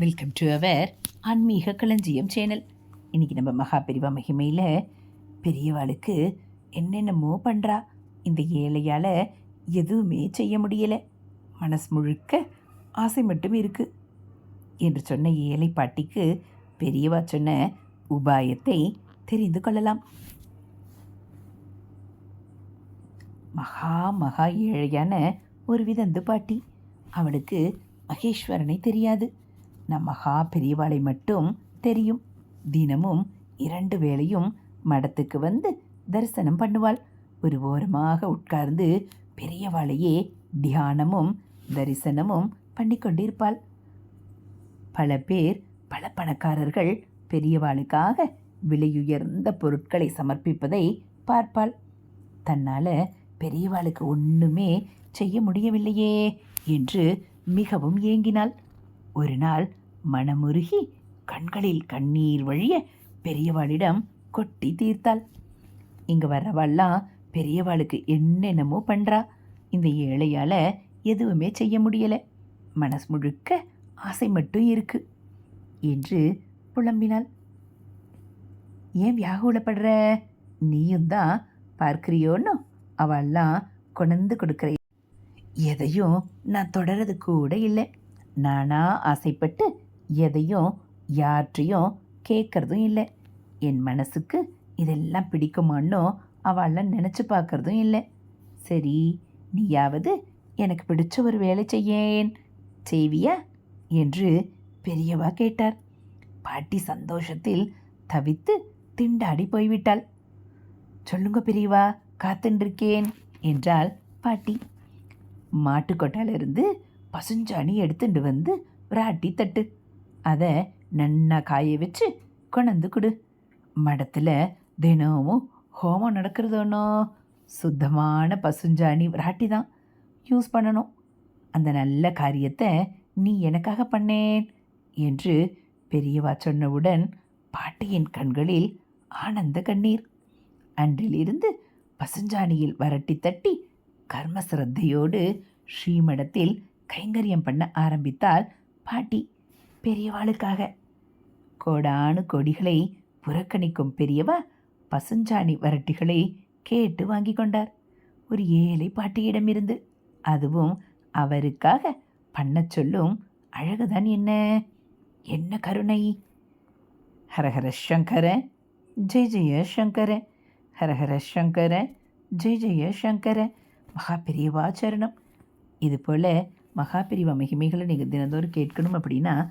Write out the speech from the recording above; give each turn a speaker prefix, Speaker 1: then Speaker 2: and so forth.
Speaker 1: Welcome to our ஆன்மீக களஞ்சியம் channel இன்றைக்கி நம்ம மகாபெரிவா மகிமையில் பெரியவாளுக்கு என்னென்னமோ பண்ணுறா இந்த ஏழையால் எதுவுமே செய்ய முடியலை. மனசு முழுக்க ஆசை மட்டும் இருக்குது என்று சொன்ன ஏழை பாட்டிக்கு பெரியவா சொன்ன உபாயத்தை தெரிந்து கொள்ளலாம். மகா மகா ஏழையான ஒரு விதந்து பாட்டி. அவளுக்கு மகேஸ்வரனை தெரியாது. நம் மகா பெரியவாளை மட்டும் தெரியும். தினமும் இரண்டு வேளையும் மடத்துக்கு வந்து தரிசனம் பண்ணுவாள். ஒரு ஓரமாக உட்கார்ந்து பெரியவாளையே தியானமும் தரிசனமும் பண்ணி கொண்டிருப்பாள். பல பேர் பல பணக்காரர்கள் பெரியவாளுக்காக விலையுயர்ந்த பொருட்களை சமர்ப்பிப்பதை பார்ப்பாள். தன்னால் பெரியவாளுக்கு ஒன்றுமே செய்ய முடியவில்லையே என்று மிகவும் ஏங்கினாள். ஒரு நாள் மனமுருகி கண்களில் கண்ணீர் வழிய பெரியவாளிடம் கொட்டி தீர்த்தாள். இங்கே வர்றவாள்லாம் பெரியவாளுக்கு என்னென்னமோ பண்ணுறா இந்த ஏழையால் எதுவுமே செய்ய முடியலை. மனசு முழுக்க ஆசை மட்டும் இருக்கு என்று புலம்பினாள். ஏன் வியாகுலப்படுற? நீயும் தான் பார்க்கிறியோன்னு அவள்லாம் கொண்டு கொடுக்குற. எதையும் நான் தொடரது கூட இல்லை. நானா ஆசைப்பட்டு எதையும் யார்ட்டையும் கேட்கறதும் இல்லை. என் மனசுக்கு இதெல்லாம் பிடிக்குமான்னோ அவள்லாம் நினச்சி பார்க்கறதும் இல்லை. சரி நீயாவது எனக்கு பிடிச்ச ஒரு வேலை செய்யேன் செய்வியா? என்று பெரியவா கேட்டார். பாட்டி சந்தோஷத்தில் தவித்து திண்டாடி போய்விட்டாள். சொல்லுங்க பெரியவா காத்துருக்கேன் என்றாள் பாட்டி. மாட்டுக்கொட்டாலிருந்து பசுஞ்சாணி எடுத்துட்டு வந்து ராட்டி தட்டு அதை நன்னா காய வச்சு கொணந்து கொடு. மடத்தில் தினமும் ஹோமம் நடக்கிறதோனோ சுத்தமான பசுஞ்சாணி விராட்டி தான் யூஸ் பண்ணணும். அந்த நல்ல காரியத்தை நீ எனக்காக பண்ணேன் என்று பெரியவா சொன்னவுடன் பாட்டியின் கண்களில் ஆனந்த கண்ணீர். அன்றிலிருந்து பசுஞ்சாணியில் வரட்டி தட்டி கர்ம சிரத்தையோடு ஸ்ரீமடத்தில் கைங்கரியம் பண்ண ஆரம்பித்தால் பாட்டி. பெரியவாளுக்காக. கோடானு கொடிகளை புறக்கணிக்கும் பெரியவா பசுஞ்சாணி வரட்டிகளை கேட்டு வாங்கி கொண்டார். ஒரு ஏழை பாட்டியிடமிருந்து. அதுவும் அவருக்காக. பண்ணச் சொல்லும் அழகுதான் என்ன? என்ன கருணை? ஹரஹர சங்கர ஜெய் ஜெய சங்கர. ஹரஹர சங்கர ஜெய் ஜெய சங்கர. மகா பெரியவா சரணம். இது போல் மகா பெரியவா மகிமைகளை நீங்கள் தினந்தோறும் கேட்கணும் அப்படின்னா